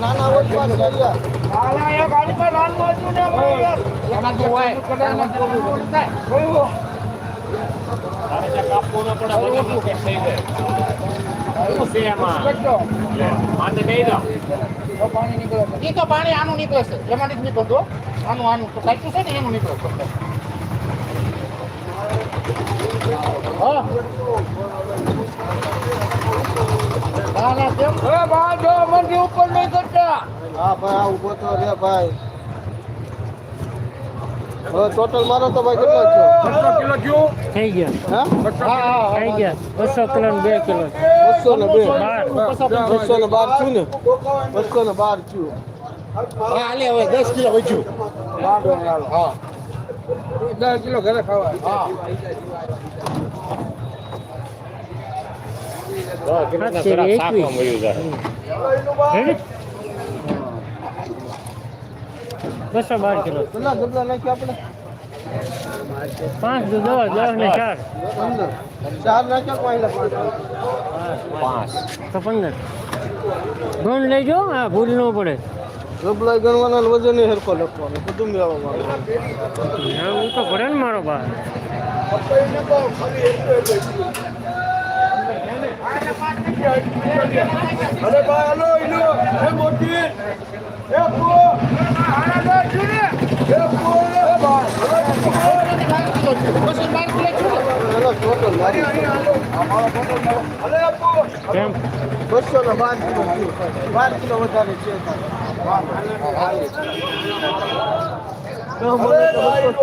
નાના હોય. નાના એક આડી પર નાનું હતું ને ઓલું થાય. ઈ તો પાણી આનું નીકળે છે. એમાંથી જ નીકળતું આનું આનું. તો કાઢ્યું છે ને એનું નીકળે છે. હા. ના ના કેમ? હા ભાઈ આ ઊભો તો રે ભાઈ. ટોટલ મારો તો ભાઈ કેટલો છે? થઈ ગયા. હા? હા હા થઈ ગયા. બસો કિલો ને બે કિલો. બસો ને બે. બાર. બસો ને બાર. છું ને બસો ને બાર છું હા હાલે હવે દસ કિલો વધ્યું. હા. દસ કિલો ઘરે ખાવા. હા? બસો બાર કિલો. કેટલા ડબલા નાખ્યો આપણે? પાંચ દુ દસ ને ચાર. ચાર નાખ્યો પાંચ પાંચ. તો પંદર. ગણ લેજો હા ભૂલ ન પડે. ડબલા ગણવાના વજન હરખો લખવાનો બધું મેળવવાનું. હું તો ભરે ને મારો બા અરે ભાઈ હલો ઇલો એ મોટી. એ પો હારા જુને એ પો એ ભાઈ પછી બાર કિલો છું હલો ટોટલ મારી અરે આપો કેમ? બસો ને બાર કિલો બાર કિલો વધારે છે. તો મને તો બસો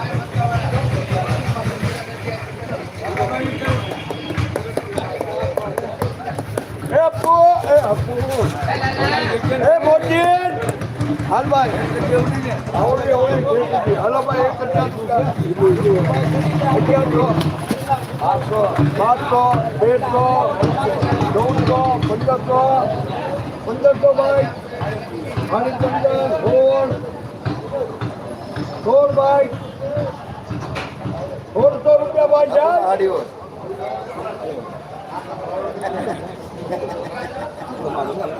હાલ ભાઈ આવડે આવડે હાલો ભાઈ એક પચાસ અગિયારસો આઠસો સાતસો તેરસો ચૌદસો પંદરસો પંદરસો ભાઈ મારી પંદર સોળ સોળ ભાઈ સોળસો રૂપિયા ભાઈ જાય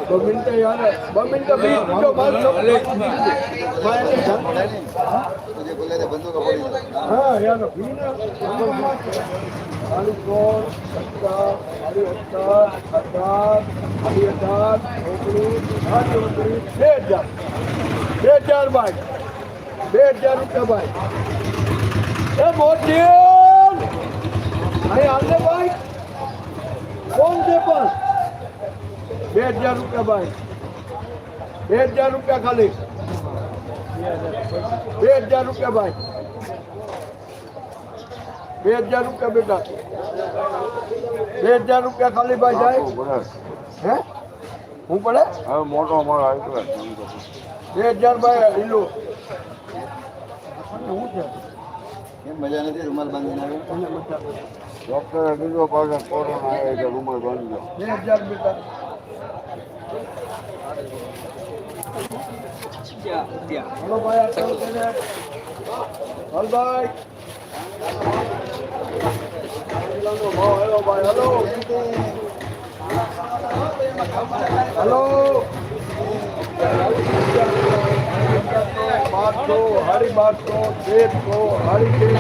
બે મિનિટે યાર બે મિનિટે બે મિનિટો બાદ ઓગણીસ આલુ ઓગણીસ બે હજાર રૂપિયા એ મોટી અહીં હાલે ભાઈ કોણ છે પણ બે હજાર રૂપિયા ભાઈ બે હજાર રૂપિયા ખાલી બે હજાર રૂપિયા ભાઈ બે હજાર રૂપિયા બેટા બે હજાર રૂપિયા ખાલી ભાઈ જાય હે હું પડે મોટો અમારો આવ્યો બે હજાર ભાઈ લીલો શું છે મજા નથી રૂમાલ બાંધીને આવ્યો એને બતાવો. ડોક્ટરે કીધું પાછા કોરોના આવે એટલે રૂમાલ બાંધી દો બે હજાર બેટા હલો ભાઈ આ ચાલુ કરીને હલ ભાઈ પેલાનો ભાવ આવ્યો ભાઈ હલો હલો બારસો હાડી બારસો તેરસો હાડી